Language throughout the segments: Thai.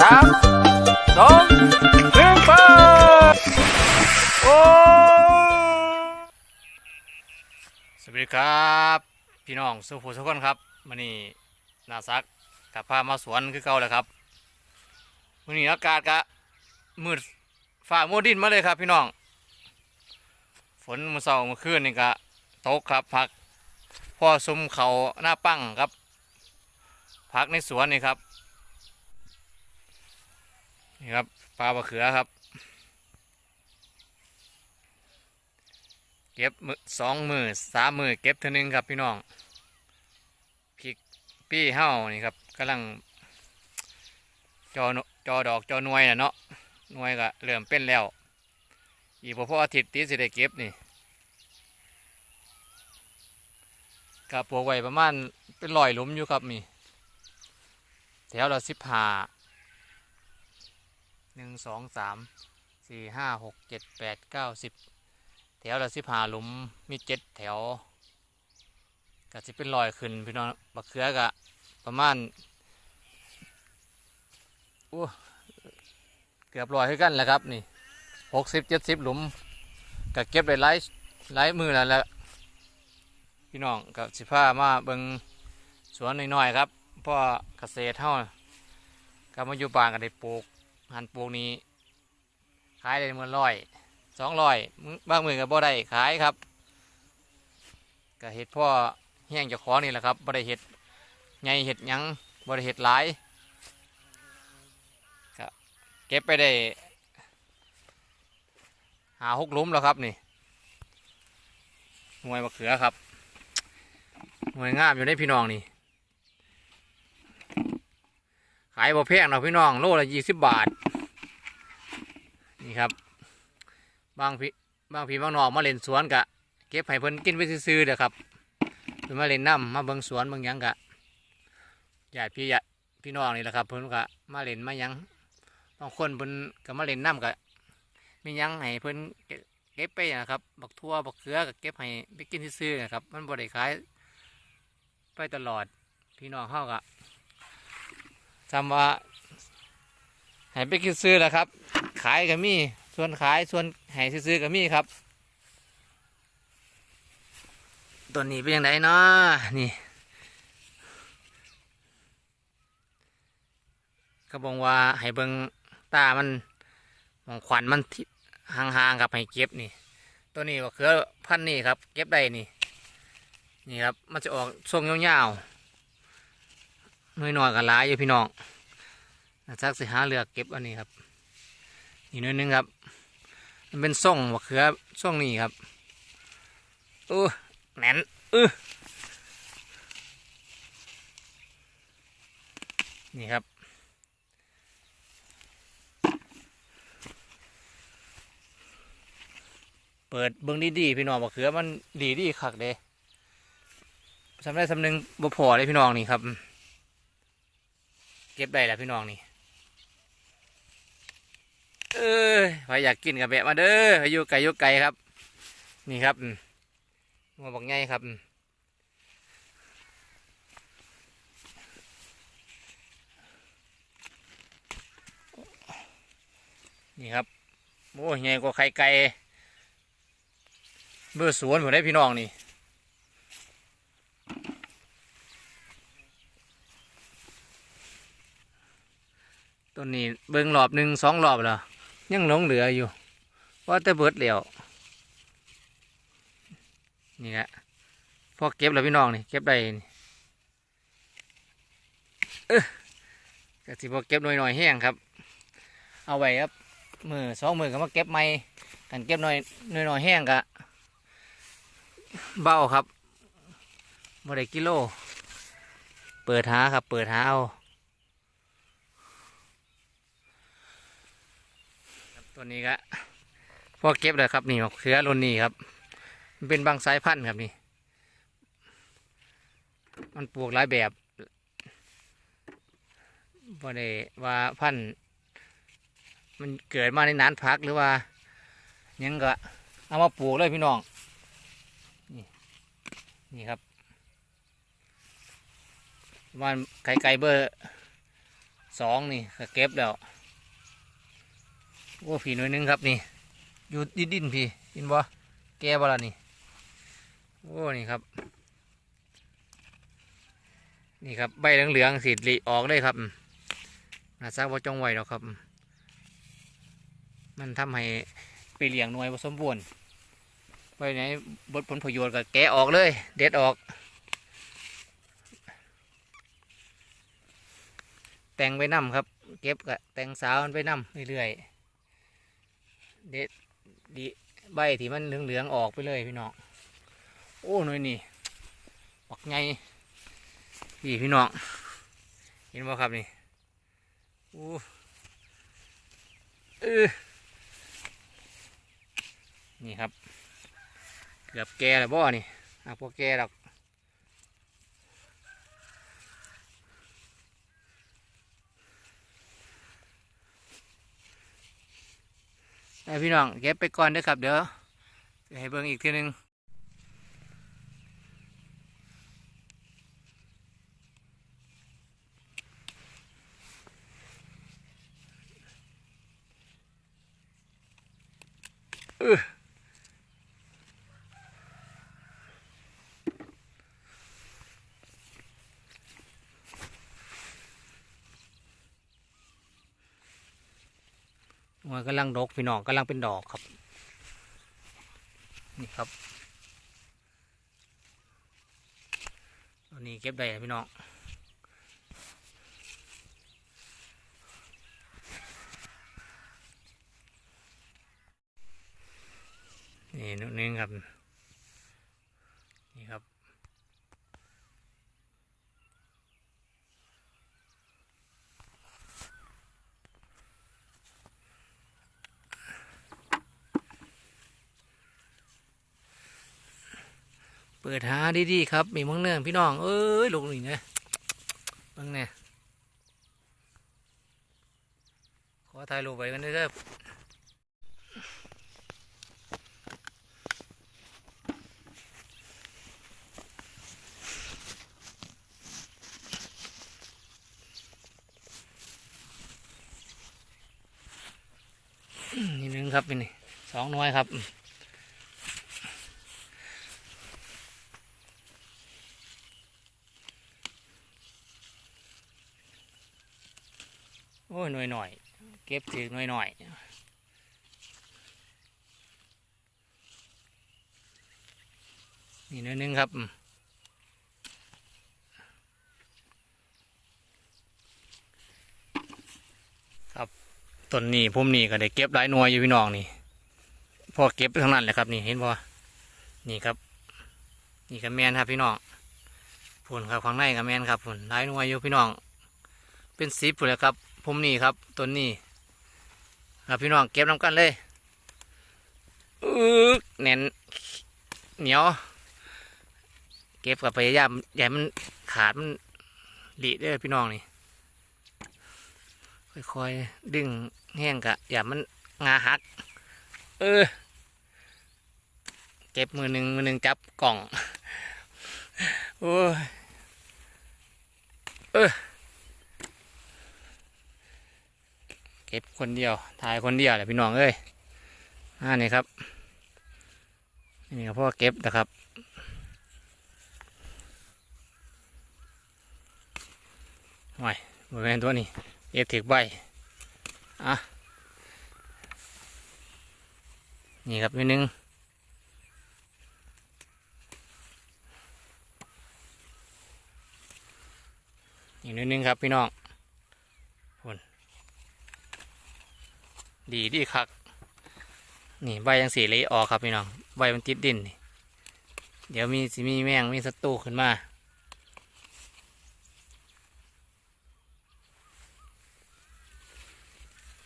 สามสองหนึ่งไปโอ้สวัสดีครับพี่น้องสุภูสุขคนครับวันนี้นาซักกับพามาสวนคือเก่าเลยครับ วันนี้อากาศกะมืดฝ่ามัวดินมาเลยครับ พี่น้อง ฝนมื่อเช้ามื่อคืนนี่กะตกครับพักพ่อซุ้มเขาหน้าปั้งครับพักในสวนนี่ครับนี่ครับปลาบะเขือครับ เก็บมือสองมือสามมือเก็บเท่านึงครับพี่น้องพริกปี้เห่านี่ครับกำลังจอน จอดอกจอหน่วยน่ะเนาะหน่วยก็เริ่มเป็นแล้ว อีกพอพออาทิตย์ตีสิได้เก็บนี่กะปลูกไว้ประมาณเป็นร้อยหลุมอยู่ครับนี่แถวละสิบห้าหนึ่งสองสามสี่ห้าหกเจ็ดแปดเก้าสิบแถวละสิบห้าหลุมมีเจ็ดแถวก็จะเป็นรอยขึ้นพี่น้องบักเขือกะประมาณ โอ้เกือบรอยขึ้กันแล้วครับนี่หกสิบเจ็ดสิบหลุมก็เก็บได้หลายหลายมือแล้วแหละพี่น้องกับสิผ้ามาเบิงสวนน้อยๆครับพราะเกษตรเท่าก็มาอยู่บ้านก็ได้ปลูกหันปลูกนี้ขายได้เมื่อร้อยสองร้อยบางมือก็บ่ได้ขายครับก็เห็ดพ่อแห้งจะขอนี่แหละครับบ่ได้เห็ดไงเห็ดยังบ่ได้เห็ดหลาย ก็บไปได้ หาหกลุมแล้วครับนี่หน่วยมะเขือครับหน่วยงามอยู่ในพี่น้องนี่ ขายบ่แพงหรอกพี่น้องโลละยี่สิบบาท นี่ครับ บางพี่บางพี่บางน้องมาเล่นสวนกะ เก็บให้เพิ่นกินไปซื้อๆเด้อครับเพิ่นมาเล่นน้ำมาเบิ่งสวนเบิ่งยังกะญาติพี่ญาติพี่น้องนี่แหละครับ เพิ่นกะมาเล่นมายัง บางคนเพิ่นก็มาเล่นน้ำกะมียังให้เพิ่นเก็บไปนะครับบักทั่วบักเขือก็เก็บให้ไปกินซื้อนะครับ มันบ่ได้ขายไปตลอดพี่น้องเฮากะจำว่าให้ไปกินซื้อแหละครับ ขายก็มีส่วนขายส่วนให้ซื้อก็มีครับตัวนี้เป็นยังไงเนาะนี่ก็บอกว่าให้เบิง ตามันมองขวัญมันทิห่างๆครับให้เก็บนี่ ตัวนี้ก็คือพันนี่ครับ เก็บได้นี่ นี่ครับ มันจะออกทรงยาวๆน้อยๆกับหลายอยู่พี่น้องสักสิหาเลือกเก็บอันนี้ครับนี่นิดนึงครับ มันเป็นส่งมะเขือส่งนี่ครับอู้แน่นเออนี่ครับ เปิดเบิ้งดีๆพี่น้องมะเขือมันดีดีคักเด้สำได้สำนึงบ่พอเลยพี่น้องนี่ครับ เก็บได้แล้วพี่น้องนี่เอ้ยใครอยากกินกับแบะมาเด้ออยู่ไก่อยู่ไก่ครับ นี่ครับอืมมาบอกไงครับนี่ครับโอ้ยไงกว่าไข่ไก่ เบอร์สวนผมได้พี่น้องนี่ต้นนี้เบิ้งรอบหนึ่งสองรอบแล้วยังหลงเหลืออยู่ ว่าแต่เบิดแล้วนี่แหละพอเก็บแล้วพี่น้องนี่เก็บได้นี่ออกะสิพอเก็บหน่อยๆแห้งครับ เอาไว้ครับมือสองมือก็มาเก็บไม่กันเก็บหน่อยหน่อยๆแห้งกะ เบาครับบ่ได้กิโล เปิดหาครับ เปิดหาเอาครับตัวนี้ก็พอเก็บเลยครับนี่มะเขือรุ่นนี้ครับมันเป็นบางสายพันธุ์ครับนี่ มันปลูกหลายแบบบ่ได้ว่าพันธุ์มันเกิดมาในนานพักหรือว่ายังก็เอามาปลูกเลยพี่น้อง นี่ครับมันไก่ไก่เบอร์สองนี่ก็เก็บแล้วโอ้ผีหน่วยนึงครับนี่ อยู่ดินดินพี่ยินบ่แก่บ่ละนี่โอ้นี่ครับ นี่ครับใบเหลืองๆสีหลีออกเลยครับน่าซักว่าจงไว้แล้วครับ มันทำให้ไปเลี้ยงหน่วยผสมบูรณ์ ว้ไหนบดผลประโยชน์ก็แกะออกเลย เด็ดออก แต่งไปนํครับ เก็บกับแต่งสาวมันไปนํเรื่อยๆเด็ดดีใบที่มันเหลืองๆออกไปเลยพี่น้องโอ้หน่วยนี่ปักไงพี่พี่น้องเห็นบ่ครับนี่โอ้เออนี่ครับ เกือบแก่แล้วบ่นี่อะพวกแก่ดอกได้พี่น้องเก็บไปก่อนเด้อครับ เดี๋ยวให้เบิ่งอีกทีหนึงมัน กำลังดกพี่น้องกำลังเป็นดอกครับ นี่ครับตัวนี้เก็บได้พี่น้องนี่นิดนึงครับ นี่ครับ เปิดหาดีๆครับ มีมังเนื่องพี่น้อง เอ้ยลูกนี่นะบังเนี่ยขอถ่ายรูปไว้กันด้วยเด้อนี่หนึงครับนี่สองน้อยครับ โอ้ยหน่อยหน่อยๆเก็บถือหน่อยหน่อยนี่นิดนึงครับครับต้นนี้ผมนี่ก็ได้เก็บหลายหน่วยอยู่พี่น้องนี่พอเก็บทั้งนั้นแหละครับ นี่เห็นบ่นี่ครับ นี่ก็แมนครับพี่น้องผลครับข้างในก็แมนครับผลหลายหน่วยอยู่พี่น้อง เป็นสิบเลยครับ ผมนี่ครับต้นนี้ครับพี่น้องเก็บน้ำกันเลยอึกแน่นเหนียว เก็บกับพยายามอย่าให้มันขาดมันหลีเด้อพี่น้องนี่ค่อยๆดึงแห้งกะอย่ามันงาหัก เออ เก็บมือหนึ่งมือหนึ่งจับกล่อง โอ้ย เออ เก็บคนเดียว ถ่ายคนเดียวแหละพี่น้องเอ้ยอ่านี่ครับ นี่ก็พ่อเก็บนะครับไว้บริเวณตัวนี้เอฟถึกใบ อะ นี่ครับนิดนึงอีกนิดนึงครับพี่น้อง ดีดีคัก นี่ใบยังสีเละออกครับพี่น้อง ใบมันติดดินนี่ เดี๋ยวมีสิมีแมงมีศัตรูขึ้นมา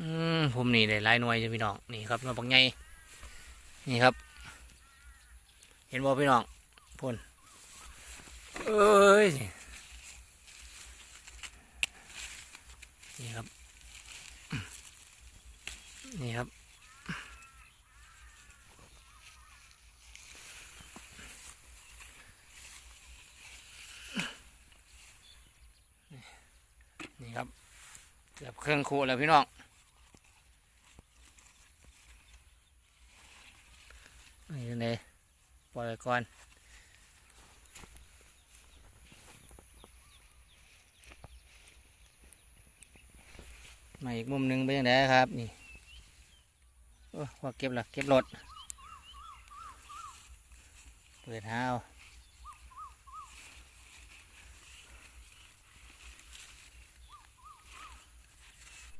อืมผมนี่ได้หลายหน่วยจ้ะพี่น้อง นี่ครับหน่วยบักไงนี่ครับ เห็นบ่พี่น้องพ่นเอ้ยนี่ครับ นี่ครับ นี่ครับ เกือบเครื่องคูแล้วพี่น้องนี่ยังไงปล่อยก่อนมาอีกมุมหนึ่งเป็นยังไงครับนี่ ว่าเก็บหละเก็บรถเปิดห้าว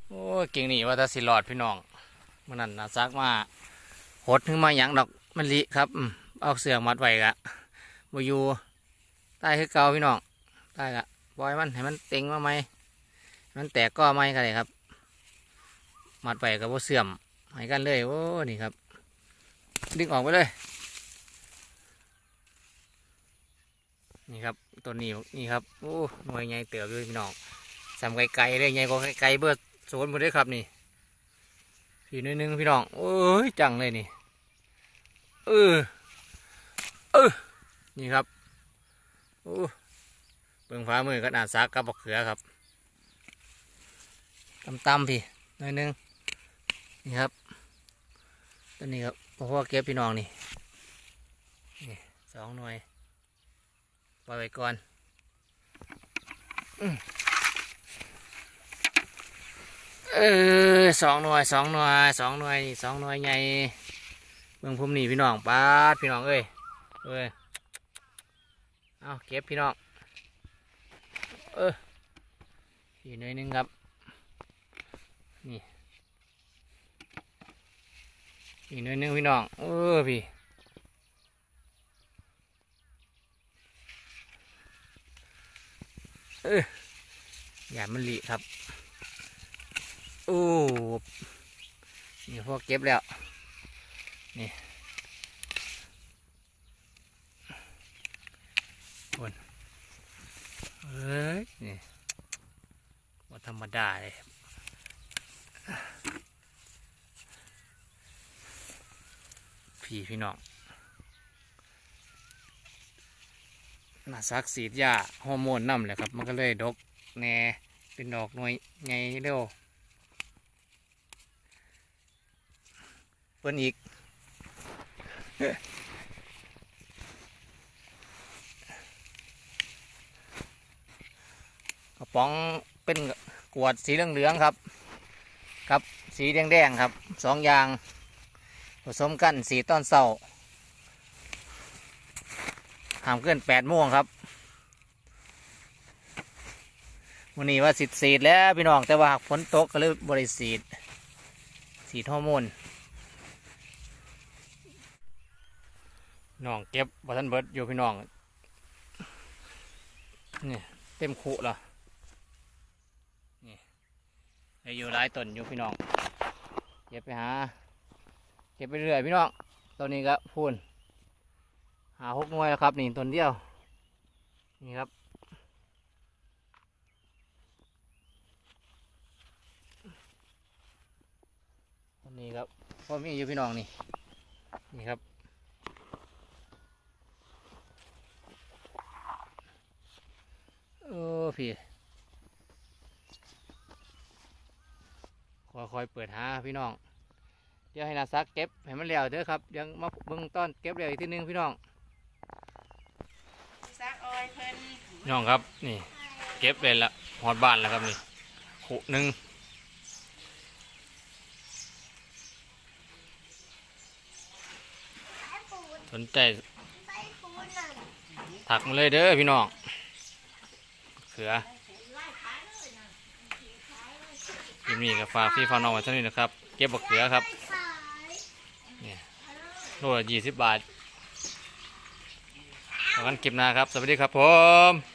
โอ้ยเก่งนี่ว่าถ้าสิหลอดพี่น้องมันนั่นนะซักมาหดถึงมาหยังดอกมันลิครับเอาเสือมัดไว้กะบอยู่ใต้คือเกาพี่น้องใต้กะปล่อยมันให้มันเต็งมาไหมมันแตกก็ไม่กันเลยครับ มัดไปกับว่าเสื่อม ให้กันเลยโอ้นี่ครับ ดึงออกไปเลย นี่ครับตัวนี้นี่ครับโอ้หน่วยใหญ่เติบด้วยพี่น้องสำไกลๆเลยใหญ่กว่าไกลๆเบิดโซนหมดเลยครับนี่พี่น้อยหนึงพี่น้องโอ้ยจังเลยนี่เออเออนี่ครับโอ้เบิ่งฟ้ามือก็นาดซักกับบักเขือครับตำๆพี่หน่อยนึง นี่ครับตัวนี้ครับเพราะว่าเก็บพี่น้องนี่นี่สองหน่วยปล่อยไว้ก่อนเออสองหน่วยสองหน่วยสองหน่วยสองหน่วยใหญ่เบิ่งพุ่มนี่พี่น้องป้าพี่น้องเอ้ยเอ้ยเอาเก็บพี่น้องเอออีกหน่วยนึงครับนี่ อีกหน่อยนึงพี่น้อง เออพี่เอออย่ามันหลีครับ โอ้นี่พวกเก็บแล้ว นี่คนเอ้ย นี่ว่าธรรมดาเลย พี่พี่น้องน่าซักสีดยาฮอร์โมนน้ำแหละครับ มันก็เลยดกแน่เป็นดอกหน่วยไงเร็วเพิ่นอีกกระป๋องเป็นกวดสีเหลืองๆครับ กับสีแดงๆครับสองอย่าง ผสมกันสีตอนเศร้าห้ามเกินแปดโมงครับวันนี้ว่าสิทธิ์สีดแล้วพี่น้องแต่ว่าหากฝนตกก็เลยบริสีดสีดฮอร์โมนน้องเก็บบัทันเบิร์ดอยู่พี่น้องนี่เต็มคุแล้วนี่อยู่หลายต้นอยู่พี่น้องเก็บไปหา เก็บไปเรื่อยพี่น้องตัวนี้ก็พูนหาหกหน่วยแล้วครับนี่ต้นเดียว นี่ครับต้นนี้ครับพอมีอยู่พี่น้องนี่นี่ครับโอ้พี่คอยๆเปิดหาพี่น้อง เดี๋ยวให้นาซักเก็บให้มันแล้วเด้อครับเดี๋ยวมาเบิ่งต้นเก็บแล้วอีกทีหนึงพี่น้องซักออยเพิ่นพี่น้องครับนี่ เก็บเลยละหอดบ้านแล้วครับนี่ขุหนึ่งสนใจถักมาเลยเด้อพี่น้องเขือคลิปนี้กับฝากพี่ฝากน้องไว้เท่านี้นะครับ เก็บบักเขือครับ โลละยี่สิบบาทขอกันคลิปหน้าครับ สวัสดีครับผม